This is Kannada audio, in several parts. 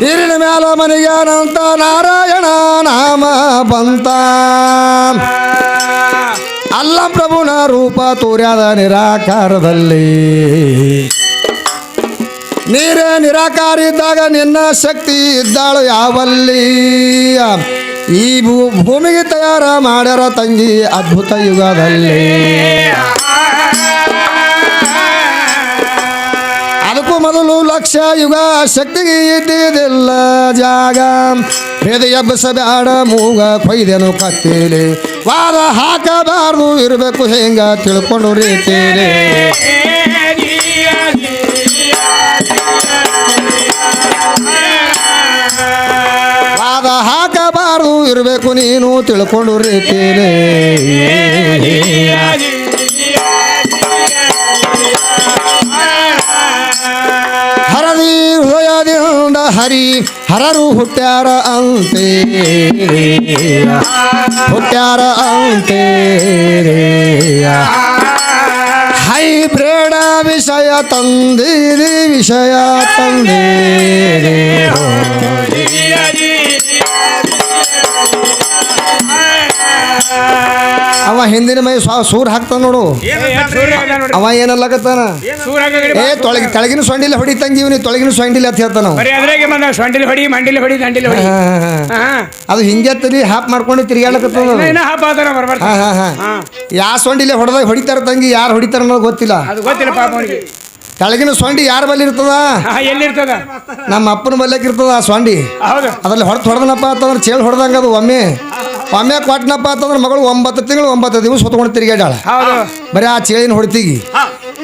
ನೀರಿನ ಮ್ಯಾಲ ಮನೆಗ್ಯಾನಂತ ನಾರಾಯಣ ನಾಮ ಬಂತ. ಅಲ್ಲ ಪ್ರಭುನ ರೂಪ ತೋರ್ಯಾದ ನಿರಾಕಾರದಲ್ಲಿ. ನೀರೇ ನಿರಾಕಾರ ಇದ್ದಾಗ ನಿನ್ನ ಶಕ್ತಿ ಇದ್ದಾಳು ಯಾವಲ್ಲಿ? ಈ ಭೂ ಭೂಮಿಗೆ ತಯಾರ ಮಾಡ್ಯಾರ ತಂಗಿ ಅದ್ಭುತ ಯುಗದಲ್ಲಿ. ಅದಕ್ಕೂ ಮೊದಲು ಲಕ್ಷ ಯುಗ ಶಕ್ತಿಗೆ ಇದ್ದಿದ್ದಿಲ್ಲ ಜಾಗ ಭೇದ ಎಬ್ಬಸ ಬ್ಯಾಡ ಮೂಗ ಕೊಯ್ದೆನು ಕತ್ತೇಲಿ ವಾದ ಹಾಕಬಾರ್ದು ಇರಬೇಕು ಹೆಂಗ ತಿಳ್ಕೊಂಡು ರೀತಿಲಿ ವಾದ ಹಾಕಬಾರ್ದು ಇರಬೇಕು ನೀನು ತಿಳ್ಕೊಂಡು ರೀತಿಲಿ ಹರಿ ಹರರು ಹುಟ್ಟ್ಯಾರ ಅಂತೆ. ಹುಟ್ಟ್ಯಾರ ಅಂತೆ. ಹೈಬ್ರೇಡ ವಿಷಯ ತಂದಿರಿ ವಿಷಯ ತಂದಿರಿ. ಅವ ಹಿಂದಿನ ಮೈ ಸ್ವ ಸೂರ್ ಹಾಕ್ತಾನ ನೋಡು. ಅವ ಏನಲ್ಲಾಗತ್ತಾನ ಏ ತೊಳಗಿ ತೆಳಗಿನ ಸೊಂಡಿಲ್ಲ ಹೊಡಿ ತಂಗಿ ಇವನಿ ತೊಳಗಿನ ಸೊಂಡಿಲ್ಲ ಅಂತ ಹೇಳ್ತಾನ ಅವ. ಬರೀ ಅದ್ರಾಗೆ ಬಂದ ಹೊಡಿ ಮಂಡಿಲ್ ಹೊಡಿ ದಂಡಿಲ್ ಹೊಡಿ. ಹಾ, ಹಾ, ಹಾ. ಹಾ. ಅದು ಹಿಂಗೆ ತಲಿ ಹಾಪ್ ಮಾಡ್ಕೊಂಡು ತಿರುಗಾಡಕತ್ತ ಅದರ ಬರ್ಬಾರ್ದು ಹಾ ಹಾ ಹಾ. ಹಾ. ಯಾ ಸೊಂಡಿಲೆ ಹೊಡೆದಾಗ ಹೊಡಿತಾರ ತಂಗಿ ಯಾರು ಹೊಡಿತಾರ ಅನ್ನೋದು ಗೊತ್ತಿಲ್ಲ. ಅದು ಗೊತ್ತಿಲ್ಲ ಪಾಪ ಅವನಿಗೆ. ಕೆಳಗಿನ ಸೊಂಡಿ ಯಾರ ಬಲ್ಲಿ ಇರ್ತದ? ಎಲ್ಲಿರ್ತದ? ನಮ್ಮ ಅಪ್ಪನ ಬಲ್ಲಕ್ಕಿರ್ತದ ಇರ್ತದ ಆ ಸೊಂಡಿ ಹೌದು. ಅದ್ರಲ್ಲಿ ಹೊಡೆದು ಹೊಡೆದನಪ್ಪ ಅಂತಂದ್ರೆ ಚೇಳು ಹೊಡೆದಂಗ ಅದು ಒಮ್ಮೆ. ಒಮ್ಮೆ ಕೊಟ್ಟನಪ್ಪ ಅಂತಂದ್ರೆ ಮಗಳು ಒಂಬತ್ತು ತಿಂಗಳು ಒಂಬತ್ತು ದಿವಸ ಹೊತ್ಕೊಂಡು ತಿರುಗಾಡಾಳ ಬರೀ ಆ ಚೇಳಿನ ಹೊಡಿತೀಗಿ.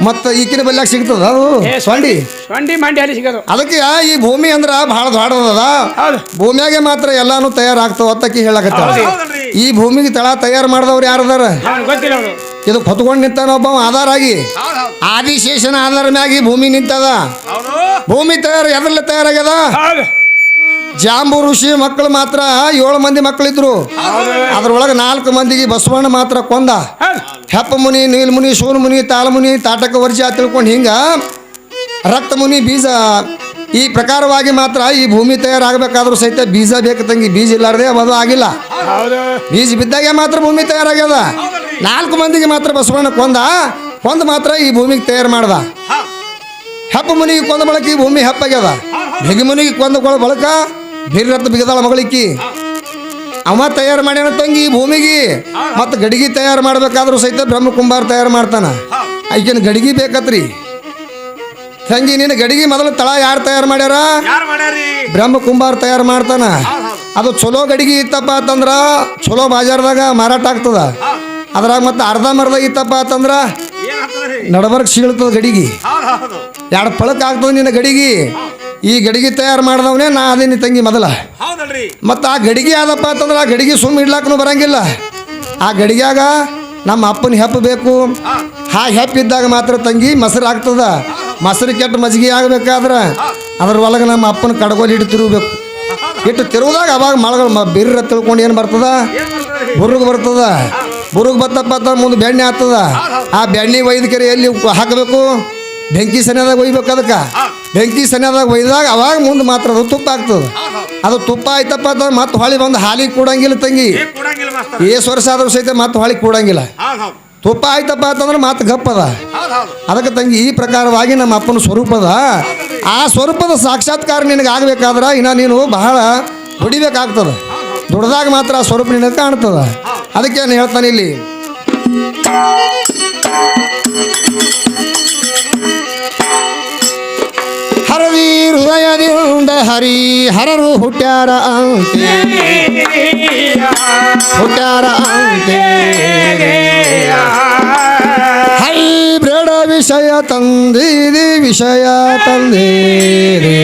ಮತ್ತು ಈಕಿನ ಬಲ್ಯಾಗ ಸಿಗ್ತದ ಅದು? ಸ್ವಂಡಿ ಸೊಂಡಿ ಸೊಂಡಿ ಮಂಡಿ ಅಲ್ಲಿ ಸಿಗೋದು. ಅದಕ್ಕೆ ಈ ಭೂಮಿ ಅಂದ್ರೆ ಬಹಳ ದೊಡ್ಡದದ. ಭೂಮಿಯಾಗೆ ಮಾತ್ರ ಎಲ್ಲಾನು ತಯಾರಾಗ್ತಾವ ಅತ್ತಕ್ಕಿ ಹೇಳಕತ್ತ ಈ ಭೂಮಿಗೆ ತಳ ತಯಾರು ಮಾಡಿದವ್ರು ಯಾರದಾರ ಇದು ಹೊತ್ಕೊಂಡು ನಿಂತಾನ ಒಬ್ಬ ಆಧಾರ ಆಗಿ. ಆದಿಶೇಷನ ಆಧಾರ ಮ್ಯಾಗಿ ಭೂಮಿ ನಿಂತದ. ಭೂಮಿ ತಯಾರು ಎದ್ರಲ್ಲ ತಯಾರಾಗ್ಯದ? ಜಾಂಬು ಋಷಿ ಮಕ್ಕಳು ಮಾತ್ರ ಏಳು ಮಂದಿ ಮಕ್ಕಳಿದ್ರು. ಅದ್ರೊಳಗೆ ನಾಲ್ಕು ಮಂದಿಗೆ ಬಸವಣ್ಣ ಮಾತ್ರ ಕೊಂದ. ಹೆಪ್ಪ ಮುನಿ ನೀಲ್ ಮುನಿ ಸೂನ್ ಮುನಿ ತಾಳ ಮುನಿ ತಾಟಕ ವರ್ಷ ತಿಳ್ಕೊಂಡು ಹಿಂಗ ರಕ್ತ ಮುನಿ ಬೀಜ ಈ ಪ್ರಕಾರವಾಗಿ ಮಾತ್ರ ಈ ಭೂಮಿ ತಯಾರಾಗಬೇಕಾದ್ರೂ ಸಹಿತ ಬೀಜ ಬೇಕು ತಂಗಿ. ಬೀಜ ಇಲ್ಲಾರ್ದೆ ಅದು ಆಗಿಲ್ಲ. ಬೀಜ ಬಿದ್ದಾಗೆ ಮಾತ್ರ ಭೂಮಿ ತಯಾರಾಗ್ಯದ. ನಾಲ್ಕು ಮಂದಿಗೆ ಮಾತ್ರ ಬಸವಣ್ಣ ಕೊಂದ. ಕೊಂದ ಮಾತ್ರ ಈ ಭೂಮಿಗೆ ತಯಾರು ಮಾಡ್ದ. ಹೆಪ್ಪ ಮುನಿಗೆ ಕೊಂದ ಬಳಕ ಈ ಭೂಮಿ ಹೆಪ್ಪಾಗ್ಯದ. ಬಿಗಿ ಮುನಿಗೆ ಕೊಂದ ಬಳಕ ಬೀರರತ್ನ ಬಿಗದಾಳ ಮಗಳಿಕ್ಕಿ ಅವ ತಯಾರು ಮಾಡ್ಯಾನ ತಂಗಿ ಭೂಮಿಗೆ. ಮತ್ತು ಗಡಿಗೆ ತಯಾರು ಮಾಡ್ಬೇಕಾದ್ರೂ ಸಹಿತ ಬ್ರಹ್ಮ ಕುಂಬಾರ ತಯಾರು ಮಾಡ್ತಾನ. ಐಕಿನ ಗಡಿಗೆ ಬೇಕತ್ರಿ. ತಂಗಿ ನೀನು ಗಡಿಗೆ ಮೊದಲು ತಳ ಯಾರು ತಯಾರು ಮಾಡ್ಯಾರ? ಯಾರು ಮಾಡ್ಯಾರಿ? ಬ್ರಹ್ಮ ಕುಂಬಾರ ತಯಾರು ಮಾಡ್ತಾನ. ಅದು ಚಲೋ ಗಡಿಗೆ ಇತ್ತಪ್ಪ ಅಂತಂದ್ರ ಚಲೋ ಬಾಜಾರ್ದಾಗ ಮಾರಾಟ ಆಗ್ತದ. ಅದ್ರಾಗ ಮತ್ತೆ ಅರ್ಧ ಮರ್ಧ ಇತ್ತಪ್ಪ ಅಂತಂದ್ರ ನಡಬರ್ಕ್ ಸೀಳ್ತದ ಗಡಿಗೆ. ಎರಡು ಪಳಕ್ ಆಗ್ತದ ನಿನ್ನ ಗಡಿಗೆ. ಈ ಗಡಿಗೆ ತಯಾರು ಮಾಡಿದವನೇ ನಾ ಅದೇನಿ ತಂಗಿ ಮೊದಲ. ಮತ್ತು ಆ ಗಡಿಗೆ ಆದಪ್ಪ ಅಂತಂದ್ರೆ ಆ ಗಡಿಗೆ ಸುಮ್ಮ ಇಡ್ಲಾಕನು ಬರಂಗಿಲ್ಲ. ಆ ಗಡಿಗ್ಯಾಗ ನಮ್ಮ ಅಪ್ಪನ ಹೆಪ್ಪ ಬೇಕು. ಆ ಹೆಪ್ಪಿದ್ದಾಗ ಮಾತ್ರ ತಂಗಿ ಮೊಸರು ಆಗ್ತದ. ಮೊಸರು ಕೆಟ್ಟ ಮಜ್ಜಿಗೆ ಆಗಬೇಕಾದ್ರೆ ಅದ್ರ ಒಳಗೆ ನಮ್ಮ ಅಪ್ಪನ ಕಡಗೋಲಿ ಇಟ್ಟು ತಿರುಗಬೇಕು. ಇಟ್ಟು ತಿರುವುದಾಗ ಅವಾಗ ಮಳಗಳು ಬಿರ್ರ ತಿಳ್ಕೊಂಡು ಏನು ಬರ್ತದ? ಬುರುಗ್ ಬರ್ತದ. ಬುರುಗ್ ಬತ್ತಪ್ಪ ಅಂತ ಮುಂದೆ ಬೆಣ್ಣೆ ಆಗ್ತದ. ಆ ಬೆಣ್ಣೆ ವೈದ್ಯಕೀಯ ಎಲ್ಲಿ ಹಾಕಬೇಕು? ಬೆಂಕಿ ಸನ್ಯಾದಾಗ ಒಯ್ಬೇಕು ಅದಕ್ಕೆ. ಬೆಂಕಿ ಸನ್ಯಾದಾಗ ಒಯ್ದಾಗ ಅವಾಗ ಮುಂದೆ ಮಾತ್ರ ಅದು ತುಪ್ಪ ಆಗ್ತದೆ. ಅದು ತುಪ್ಪ ಆಯ್ತಪ್ಪ ಅಂತಂದ್ರೆ ಮತ್ತೆ ಹೊಳಿ ಬಂದು ಹಾಲಿ ಕೂಡಂಗಿಲ್ಲ ತಂಗಿ. ಏಸು ವರ್ಷ ಆದ್ರೂ ಸಹಿತ ಮತ್ತೆ ಹೊಳಿ ಕೂಡಂಗಿಲ್ಲ. ತುಪ್ಪ ಆಯ್ತಪ್ಪ ಅಂತಂದ್ರೆ ಮತ್ತೆ ಗಪ್ಪದ ಅದಕ್ಕೆ ತಂಗಿ ಈ ಪ್ರಕಾರವಾಗಿ ನಮ್ಮ ಅಪ್ಪನ ಸ್ವರೂಪದ ಆ ಸ್ವರೂಪದ ಸಾಕ್ಷಾತ್ಕಾರ ನಿನಗೆ ಆಗ್ಬೇಕಾದ್ರೆ ಇನ್ನ ನೀನು ಬಹಳ ದುಡಿಬೇಕಾಗ್ತದ ದುಡ್ದಾಗ ಮಾತ್ರ ಆ ಸ್ವರೂಪ ನಿನಗೆ ಕಾಣ್ತದ. ಅದಕ್ಕೆ ನಾನು ಹೇಳ್ತಾನೆ ಇಲ್ಲಿ? ಹರಿ ಹರರು ಹುಟ್ಟ್ಯಾರ ಅಂತೆ. ಹುಟ್ಟ್ಯಾರ ಅಂತೆ. ವಿಷಯ ತಂದಿರಿ ವಿಷಯ ತಂದಿರಿ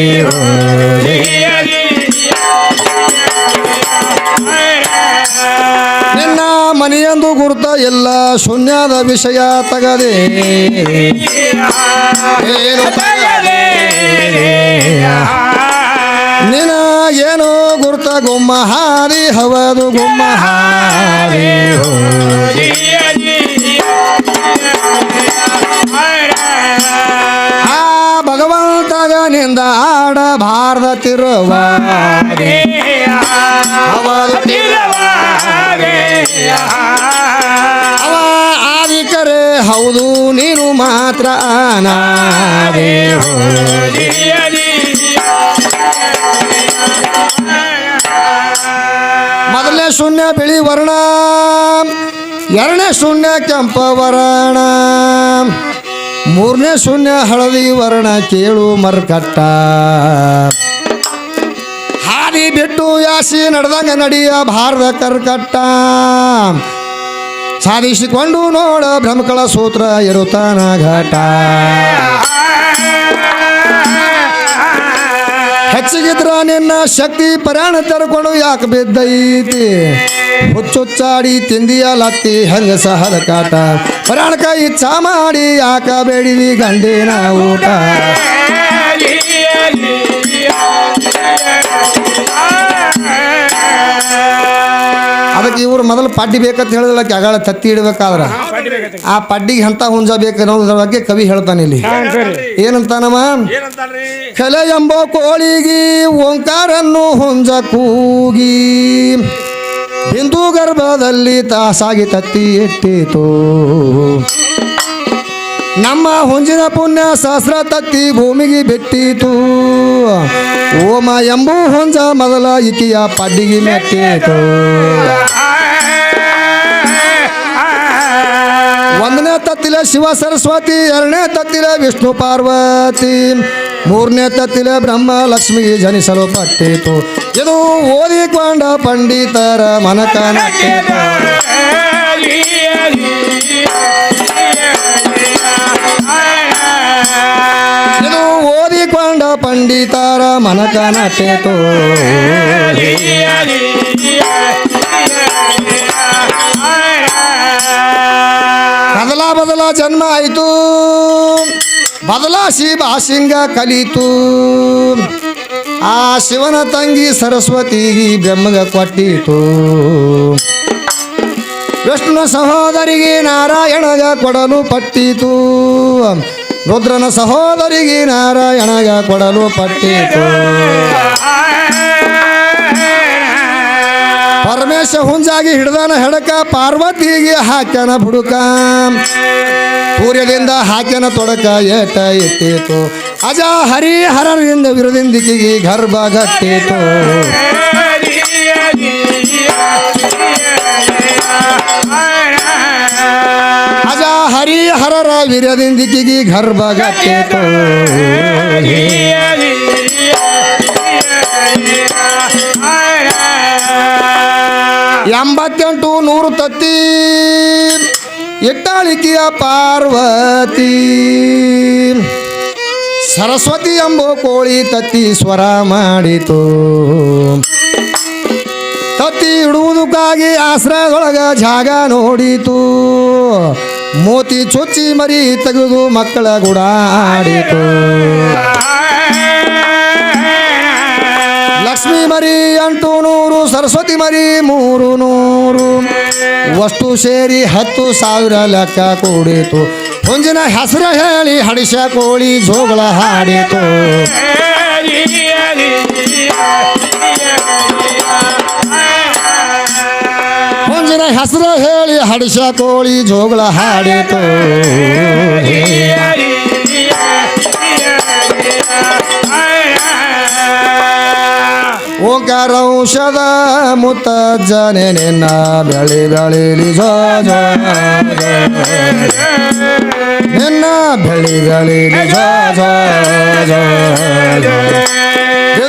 ನಿನ್ನ ಮನೆಯಂದು ಗುರುತ ಎಲ್ಲ ಶೂನ್ಯದ ವಿಷಯ ತಗದೆ. ಏನು ತಗದೆ? ನಿನ ಏನೋ ಗುರುತ ಗುಮ್ಮ ಹಾರಿ ಹವದು ಗುಮ್ಮ ಹಾರಿ ಆ ಭಗವಂತಗ ನಿಂದ ಆಡ ಭಾರದ ತಿರುವ ಅವ ಆದಿಕರೆ ಹೌದು ನೀನು ಮಾತ್ರ ಅನಾದೆ. ಬಿಳಿ ವರ್ಣ. ಎರಡನೇ ಶೂನ್ಯ ಕೆಂಪ ವರ್ಣ. ಮೂರನೇ ಶೂನ್ಯ ಹಳದಿ ವರ್ಣ ಕೇಳು ಮರ್ಕಟ್ಟ. ಹಾದಿ ಬಿಟ್ಟು ಯಾಸಿ ನಡೆದಂಗ ನಡೆಯ ಭಾರದ ಕರ್ಕಟ್ಟ. ಸಾಧಿಸಿಕೊಂಡು ನೋಡ ಭ್ರಮಕಳ ಸೂತ್ರ ಇರುತ್ತಾನ ಘಟ. ಹೆಚ್ಚಿಗಿದ್ರ ನಿನ್ನ ಶಕ್ತಿ ಪರಾಣ ತೆರ್ಕೊಂಡು ಯಾಕೆ ಬಿದ್ದೈತಿ ಹುಚ್ಚುಚ್ಚಾಡಿ ತಿಂದಿಯ ಲತ್ತಿ ಹಂಗ ಸಹದ ಕಾಟ ಪರಾಣಕ ಇಚ್ಛಾ ಮಾಡಿ ಯಾಕ ಬೇಡಿದಿ ಗಂಡಿನ ಊಟ ಅದಕ್ಕೆ ಇವ್ರು ಮೊದಲು ಪಡ್ಡಿ ಬೇಕಂತ ಹೇಳಿದ್ರೆ ಅಗಳ ತತ್ತಿ ಇಡಬೇಕಾದ್ರೆ? ಆ ಪಡ್ಡಿಗೆ ಎಂತ ಹುಂಜ ಅನ್ನೋದ್ರ ಬಗ್ಗೆ ಕವಿ ಹೇಳ್ತಾನೆ ಇಲ್ಲಿ. ಏನಂತಾನಮ್ಮ ಕಲೆ ಎಂಬ ಕೋಳಿಗಿ ಓಂಕಾರನ್ನು ಹುಂಜ ಕೂಗಿ ಹಿಂದೂ ಗರ್ಭದಲ್ಲಿ ತಾಸಾಗಿ ತತ್ತಿ ಇಟ್ಟಿತು. ನಮ್ಮ ಹುಂಜಿನ ಪುಣ್ಯ ಸಹಸ್ರ ತತ್ತಿ ಭೂಮಿಗೆ ಬಿಟ್ಟಿತು. ಓಮ ಎಂಬು ಹೊಂಜ ಮೊದಲ ಇಕಿಯ ಪಡ್ಡಿಗೆ ಮೆಟ್ಟಿತು ಒಂದನೇ ತತ್ತಿಲ ಶಿವ ಸರಸ್ವತಿ ಎರಡನೇ ತತ್ತಿಲ ವಿಷ್ಣು ಪಾರ್ವತಿ ಮೂರನೇ ತತ್ತಿಲ ಬ್ರಹ್ಮ ಲಕ್ಷ್ಮಿಗೆ ಜನಿಸಲು ಪಟ್ಟಿತು ಇದು ಓದಿಕೊಂಡ ಪಂಡಿತರ ಮನಕ ಪಂಡಿತರ ಮನಕ ನಟ್ಟಿತು ಬದಲ ಬದಲ ಜನ್ಮ ಆಯಿತು. ಬದಲಾಸಿ ಬಾಸಿಂಗ ಕಲಿತು. ಆ ಶಿವನ ತಂಗಿ ಸರಸ್ವತಿ ಬ್ರಹ್ಮಗ ಕೊಟ್ಟಿತು. ವಿಷ್ಣು ಸಹೋದರಿಗೆ ನಾರಾಯಣಗ ಕೊಡಲು ಪಟ್ಟಿತು. ರುದ್ರನ ಸಹೋದರಿಗೆ ನಾರಾಯಣಗ ಕೊಡಲು ಪಟ್ಟಿತು. ಪರಮೇಶ ಹುಂಜಾಗಿ ಹಿಡ್ದಾನ ಹೆಡಕ ಪಾರ್ವತಿಗೆ ಹಾಕ್ಯನ ಬುಡುಕ. ಸೂರ್ಯದಿಂದ ಹಾಕ್ಯನ ತೊಡಕ ಏಟ ಇಟ್ಟಿತು. ಅಜ ಹರಿ ಹರರಿಂದ ವಿರದಿಂದಿಕಿಗೆ ಗರ್ಭ ಗಟ್ಟಿತು. ಹರರ ವಿರದಿಂದಿಕಿಗೆ ಗರ್ಭ ಗಟ್ಟಿತು ಎಂಬತ್ತೆಂಟು ನೂರು ತತ್ತಿ. ಇಟ್ಟಾಳಿಕೆಯ ಪಾರ್ವತಿ. ಸರಸ್ವತಿ ಎಂಬ ಕೋಳಿ ತತ್ತಿ ಸ್ವರ ಮಾಡಿತು. ತತ್ತಿ ಇಡುವುದಕ್ಕಾಗಿ ಆಶ್ರಯದೊಳಗ ಜಾಗ ನೋಡಿತು. ಮೋತಿ ಚೊಚ್ಚಿ ಮರಿ ತೆಗೆದು ಮಕ್ಕಳ ಗುಡಾಡಿತು. ಲಕ್ಷ್ಮಿ ಮರಿ ಎಂಟು ನೂರು, ಸರಸ್ವತಿ ಮರಿ ಮೂರು ನೂರು. ವಸ್ತು ಸೇರಿ ಹತ್ತು ಸಾವಿರ ಲೆಕ್ಕ ಕೂಡಿತು. ಮುಂಜಿನ ಹೆಸರು ಹೇಳಿ ಹಡಿಸ ಕೋಳಿ ಜೋಗಳ ಹಾಡಿತು. ಹೆಸರು ಹೇಳಿ ಹಡಿಸ ಕೋಳಿ ಜೋಗಳ ಹಾಡಿತು ಓಂಕಾರ ಔಷಧ ಮುತ್ತ ಜನೆ ನಿನ್ನ ಬೆಳಿ ಬೆಳಿಲಿ ಜೋ ಜೋ ಜೋ. ನಿನ್ನ ಬೆಳಿ ಬೆಳಿಲಿ ಜೋ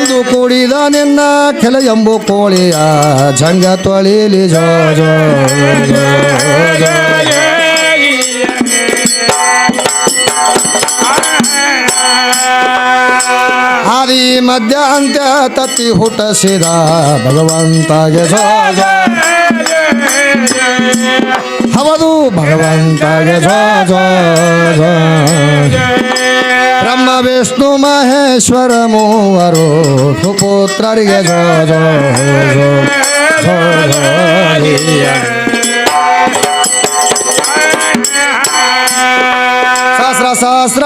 ಎಂದು ಕೂಡಿದ ನಿನ್ನ ಕೆಲ ಎಂಬು ಕೋಳಿಯ ಜಂಗ ತೊಳಿಲಿ ಜೋ ಜೋ ಮಧ್ಯ ಅಂತ್ಯ ತತ್ತಿ ಹುಟ್ಟಿಸಿದ ಭಗವಂತಗೆ ಜೋ ಜೋ. ಹವದು ಭಗವಂತಗೆ ಜೋ ಜೋ ಜೋ. ಬ್ರಹ್ಮ ವಿಷ್ಣು ಮಹೇಶ್ವರ ಮೂವರು ಸುಪುತ್ರರಿಗೆ ಜೋ ಜೋ ಜೋ ಜೋ ಜೋ. ಸಹಸ್ರ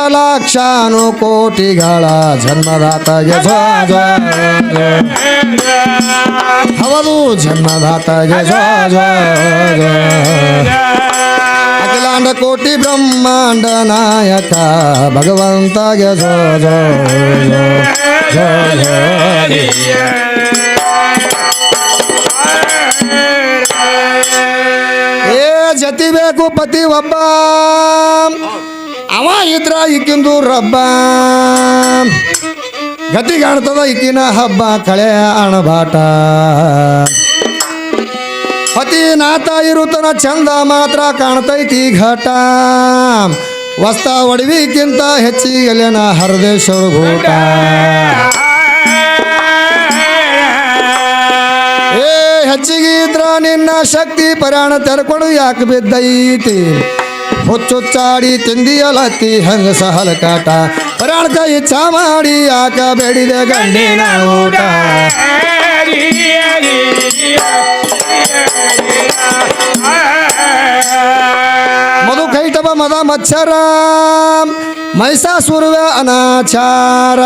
ಅಖಿಲಾಂಡ ಕೋಟಿ ಬ್ರಹ್ಮಾಂಡ ನಾಯಕ ಭಗವಂತ. ಏ ಜತಿ ಬೇಕು ಪತಿ ಒಬ್ಬ, ಅವ ಇದ್ರ ಇಕ್ಕಿಂದು ರಬ್ಬ ಗತಿ ಕಾಣ್ತದ ಇಕ್ಕಿನ ಹಬ್ಬ, ಕಳೆ ಅಣಬಾಟ ಪತಿ ನಾತ ಇರುತನ ಚಂದ ಮಾತ್ರ ಕಾಣ್ತೈತಿ ಘಟ ವಸ್ತ ಒಡವಿಕ್ಕಿಂತ ಹೆಚ್ಚಿಗೆಲೆನ ಹರದೇಶ್ವರ ಘೂಟ ಏ ಹೆಚ್ಚಿಗೆ ಇದ್ರ ನಿನ್ನ ಶಕ್ತಿ ಪರಾಣ ತೆರ್ಕೊಂಡು ಯಾಕೆ ಬಿದ್ದೈತಿ ಹುಚ್ಚುಚ್ಚಾಡಿ ತಿಂದಿಯಲತ್ತಿ ಹಂಗ ಸಹಲ ಕಾಟ ಪರಾಣಕ ಇಚ್ಛಾ ಮಾಡಿ ಯಾಕ ಬೇಡಿದೆ ಗಂಡಿನ ಊಟ ಮಧು ಕೈತವ ಮದ ಮತ್ಸರ. ಮೈಸಾಸುರವ ಅನಾಚಾರ.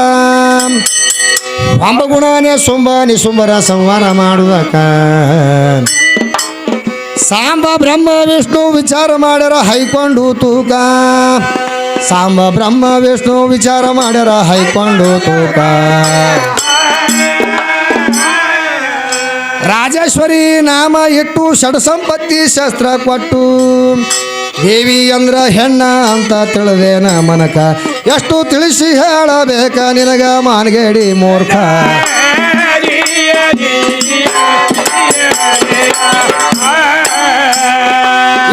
ಅಂಬಗುಣನೆ ಸುಂಬ ನಿಸುಂಬರ ಸಂಹಾರ ಮಾಡುವಕ ಸಾಂಬ ಬ್ರಹ್ಮ ವಿಷ್ಣು ವಿಚಾರ ಮಾಡ್ಯಾರ ಹೈಕೊಂಡು ತೂಕ. ಸಾಂಬ ಬ್ರಹ್ಮ ವಿಷ್ಣು ವಿಚಾರ ಮಾಡ್ಯಾರ ಹೈಕೊಂಡು ತೂಕ. ರಾಜೇಶ್ವರಿ ನಾಮ ಇಟ್ಟು ಷಡ್ ಸಂಪತ್ತಿ ಶಸ್ತ್ರ ಕೊಟ್ಟು, ದೇವಿ ಅಂದ್ರ ಹೆಣ್ಣ ಅಂತ ತಿಳಿದೇನ ಮನಕ ಎಷ್ಟು ತಿಳಿಸಿ ಹೇಳಬೇಕ ನಿನಗ ಮಾನ್ಗೇಡಿ ಮೂರ್ಖ.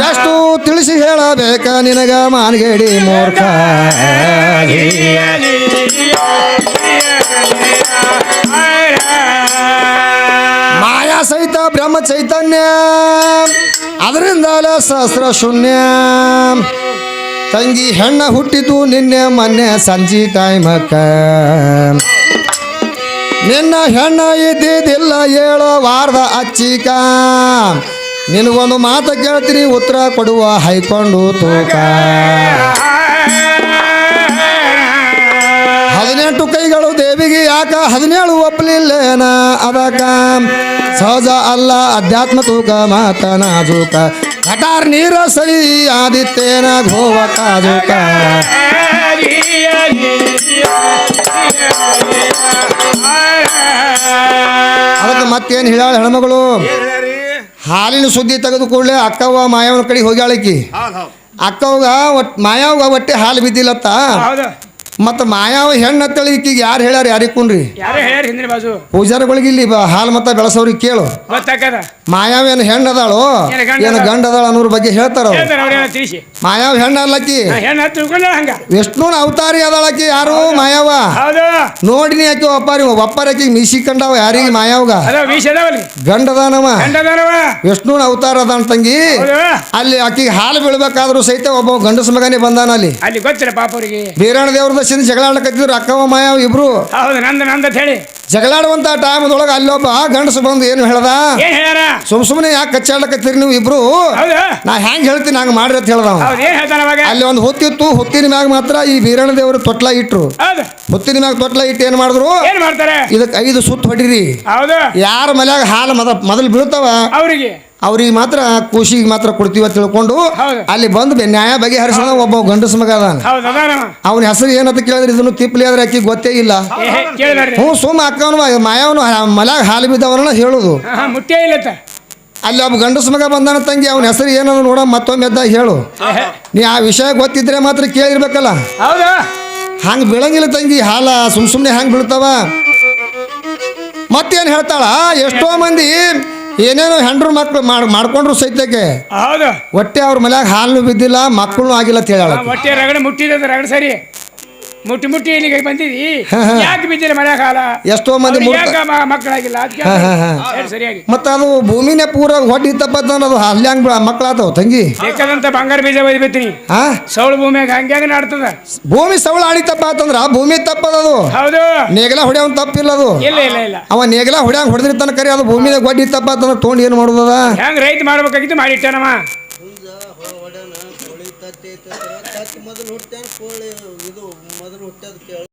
ಎಷ್ಟು ತಿಳಿಸಿ ಹೇಳಬೇಕ ನಿನಗ ಮಾನ್ಗೇಡಿ ಮೂರ್ಖ. ಸಹಿತ, ಬ್ರಹ್ಮ ಚೈತನ್ಯ. ಅದರಿಂದಲ ಸಹಸ್ರ ಶೂನ್ಯ. ತಂಗಿ ಹೆಣ್ಣ ಹುಟ್ಟಿತು, ನಿನ್ನೆ ಮೊನ್ನೆ ಸಂಜೆ ಟೈಮಕ್ಕ ನಿನ್ನ ಹೆಣ್ಣ ಇದ್ದಿದ್ದಿಲ್ಲ, ಏಳೋ ವಾರದ ಅಚ್ಚಿಕ. ನಿನಗೊಂದು ಮಾತು ಕೇಳ್ತೀನಿ, ಉತ್ತರ ಕೊಡುವ ಹೈಕೊಂಡು ತೂಕ. ಹದಿನೆಂಟು ಕೈಗಳು ದೇವಿಗೆ ಯಾಕ? ಹದಿನೇಳು ಒಪ್ಪಲಿಲ್ಲೇನ ಅದಕ ಸಹಜ ಅಲ್ಲ ಅಧ್ಯಾತ್ಮ ತೂಕ ಮಾತನ ನಾಜೂಕ. ಕಟಾರ್ ನೀರ ಸರಿ ಆದಿತ್ಯೇನ ಗೋವ ಕಾಜೂಕ. ಅದಕ್ಕೆ ಮತ್ತೇನು ಹೇಳ್ಯಾಳ ಹೆಣ್ಮಗಳು? ಹಾಲಿನ ಸುದ್ದಿ ತೆಗೆದು ಕೂಡಲೇ ಅಕ್ಕವ್ವ ಮಾಯವನ ಕಡೆ ಹೋಗ್ಯಾಳಕಿ. ಅಕ್ಕವ್ಗ ಒಟ್ ಮಾಯಾವ್ಗ ಒಟ್ಟೆ ಹಾಲು ಬಿದ್ದಿಲ್ಲತ್ತ? ಮತ್ತು ಮಾಯಾವ ಹೆಣ್ಣು ಅಂತೇಳಿ ಈಕಿಗೆ ಯಾರು ಹೇಳ್ಯಾರ ಯಾರಿಗೆ ಕುನ್ರಿ ಯಾರೇ ಹೇಳ್ಯಾರ ಹಿಂದಿನ ಬಾಜು? ಪೂಜಾರಿಗಳಿಗೆ ಇಲ್ಲಿ ಬ ಹಾಲು ಮತ್ತ ಬೆಳೆಸೋರಿಗೆ ಕೇಳು. ಗೊತ್ತಾಕದ ಮಾಯಾವ ಏನು ಹೆಣ್ಣು ಅದಾಳು? ಏನು ಗಂಡ ಏನು ಅದಾಳ? ಗಂಡ ಅದಾಳ ಅನ್ನೋದ್ರ ಬಗ್ಗೆ ಹೇಳ್ತಾರ ಅವ್ರು. ಹೇಳ್ತಾರ ಅವ್ರೇನ ತಿಳಿಸಿ. ಮಾಯಾವ ಹೆಣ್ಣ ಅಲ್ಲಕ್ಕಿ? ವಿಷ್ಣು ಹೆಣ್ಣು ತಿಳ್ಕೊಂಡ ಹಂಗ. ವಿಷ್ಣುನ ಅವತಾರಿ ಅದಳಕ್ಕಿ ಯಾರು ಮಾಯಾವ? ಹೌದು. ನೋಡಿನಿ ಆಕಿ ಒಪ್ಪಾರಿ ಒಪ್ಪಾರಕಿ ಮೀಸಿ ಕಂಡವ ಯಾರಿಗೆ ಮಾಯಾವ್ಗ? ಗಂಡದಾನವ? ವಿಷ್ಣು ವಿಷ್ಣುನ ಅವತಾರ ಅದಾನ ತಂಗಿ. ಅಲ್ಲಿ ಆಕಿಗೆ ಹಾಲು ಬೀಳ್ಬೇಕಾದ್ರೂ ಸಹಿತ ಒಬ್ಬ ಗಂಡಸ ಮಗನೇ ಬಂದಾನ ಅಲ್ಲಿ. ಅಲ್ಲಿ ಗೊತ್ತಿಲ್ಲ ಪಾಪ ಅವ್ರಿಗೆ. ಬೀರಣ ದೇವ್ರದ ಸಿಂದ ಜಗಳ ಆಡ್ಲಕತ್ತಿದ್ರು ಅಕ್ಕವ ಮಾಯಾವ ಇಬ್ರು. ಹೌದು ನಂದ ಹೇಳಿ. ಜಗಳಾಡುವಂತ ಟೈಮ್ದೊಳಗೆ ಅಲ್ಲೊಬ್ಬ ಗಂಡಸ ಬಂದು ಏನು ಹೇಳ್ದ? ಸುಮ್ ಸುಮ್ಮನೆ ಯಾಕೆ ಕಚ್ಚಾಡ್ಲಕತ್ತೀರಿ ನೀವು ಇಬ್ರು? ನಾ ಹೆಂಗ್ ಹೇಳ್ತೀನಿ ಹಂಗ ಮಾಡ್ರಿ ಅಂತ ಹೇಳ್ದ ಅಲ್ಲಿ ಒಂದು ಹೊತ್ತಿತ್ತು ಹೊತ್ತಿನ ಮ್ಯಾಗ ಮಾತ್ರ ಈ ವೀರಣ್ಣ ದೇವರು ತೊಟ್ಲ ಇಟ್ರು. ಹೊತ್ತಿನ ಮ್ಯಾಗ ತೊಟ್ಲ ಇಟ್ಟು ಏನ್ ಮಾಡಿದ್ರು? ಇದಕ್ಕೆ ಐದು ಸುತ್ತ ಹೊಡಿರಿ. ಯಾರ ಮನ್ಯಾಗ ಹಾಲು ಮದ ಮೊದಲು ಬೀಳ್ತಾವ? ಅವ್ರಿಗೆ. ಅವ್ರಿಗೆ ಮಾತ್ರ ಖುಷಿಗೆ ಮಾತ್ರ ಕೊಡ್ತೀವ ಅಂತ ತಿಳ್ಕೊಂಡು ಅಲ್ಲಿ ಬಂದು ನ್ಯಾಯ ಬಗೆ ಬಗೆಹರಿಸದ ಒಬ್ಬ ಗಂಡಸ ಮಗ ಅದಾನ. ಅವನ ಹೆಸರು ಏನಂತ ಕೇಳಿದ್ರೆ ಇದನ್ನು ತಿಪ್ಪಲಿ ಆದ್ರೆ ಆಕಿ ಗೊತ್ತೇ ಇಲ್ಲ. ಹ್ಞೂ ಸುಮ್ಮ ಅಕ್ಕವನು ಮಾಯವನು ಮಲ್ಯಾಗ ಹಾಲು ಬಿದ್ದವನ ಹೇಳುದು. ಅಲ್ಲಿ ಒಬ್ಬ ಗಂಡಸ ಮಗ ಬಂದಾನ ತಂಗಿ ಅವನ ಹೆಸರು ಏನೋ ನೋಡ ಮತ್ತೊಮ್ಮೆ ಎದ್ದ ಹೇಳು. ನೀ ಆ ವಿಷಯ ಗೊತ್ತಿದ್ರೆ ಮಾತ್ರ ಕೇಳಿರ್ಬೇಕಲ್ಲ. ಹೌದಾ? ಹಂಗೆ ಬೀಳಂಗಿಲ್ಲ ತಂಗಿ ಹಾಲ ಸುಮ್ ಸುಮ್ಮನೆ ಹಂಗೆ ಬೀಳ್ತಾವ. ಮತ್ತೇನು ಹೇಳ್ತಾಳ? ಎಷ್ಟೋ ಮಂದಿ ಏನೇನೋ ಹೆಂಡ್ರು ಮಕ್ಳು ಮಾಡಿ ಮಾಡ್ಕೊಂಡ್ರು ಸೈತಕ್ಕೆ ಒಟ್ಟೆ ಹೊಟ್ಟೆ ಅವ್ರ ಮನ್ಯಾಗ ಹಾಲು ಬಿದ್ದಿಲ್ಲ ಮಕ್ಕಳು ಆಗಿಲ್ಲ ಅಂತ ಹೇಳ ಹೊಟ್ಟೆ ರಗಡೆ ಮುಟ್ಟಿದೆ ರಗಡೆ ಸರಿ. ಮುಟ್ಟಿ ಮುಟ್ಟಿ ಇಲ್ಲಿಗೆ ಬಂದಿದಿ. ಹಾ, ಹಾ. ಯಾಕೆ ಬಿದ್ದಿಲ್ಲ ಮಳೆ ಕಾಲ? ಎಷ್ಟೋ ಮಂದಿ ಮಕ್ಕಳಾಗಿಲ್ಲ? ಅದಕ್ಕೆ. ಸರಿಯಾಗಿ. ಮತ್ತೆ ಅದು ಭೂಮಿನೇ ಪೂರ ಹೊಟ್ಟಿ ತಪ್ಪ ಅದು ಅಲ್ಲಿ ಹಂಗೆ ಮಕ್ಕಳಾತವ ತಂಗಿ. ಬೇಕಾದಂತ ಬಂಗಾರ ಬೀಜ ಬೈದ್ಬಿತ್ತೀನಿ ಸೌಳ ಸೌಳು ಭೂಮಿಯಾಗ ಹಂಗ್ಯಾಂಗ ನಾಡ್ತದ? ಭೂಮಿ ಸೌಳು ಆಡಿ ತಪ್ಪ ಆತಂದ್ರ ಭೂಮಿ ತಪ್ಪದದು ಹೌದು. ನೇಗಲ ಹೊಡ್ಯಾವ್ ತಪ್ಪಿಲ್ಲ ಅದು. ಇಲ್ಲ ಇಲ್ಲ ಇಲ್ಲ. ಅವ ನೇಗಲ ಹೊಡ್ಯಾಂಗ ಹೊಡೆದಿರ್ತಾನ ಕರಿ ಅದು ಭೂಮಿದಾಗ ಗೊಡ್ಡಿ ತಪ್ಪ ಆತಂದ್ರ ತೊಗೊಂಡು ಏನು ಮಾಡೋದದ ಹೆಂಗ್ ರೈತ ಮಾಡ್ಬೇಕಾಗಿತ್ತು ಮಾಡಿಟ್ಟನವ. ಹುಟ್ಟ್ಯಾನ ಕೋಳಿ ಇದು ರೊಟ್ಟಿ ಅದು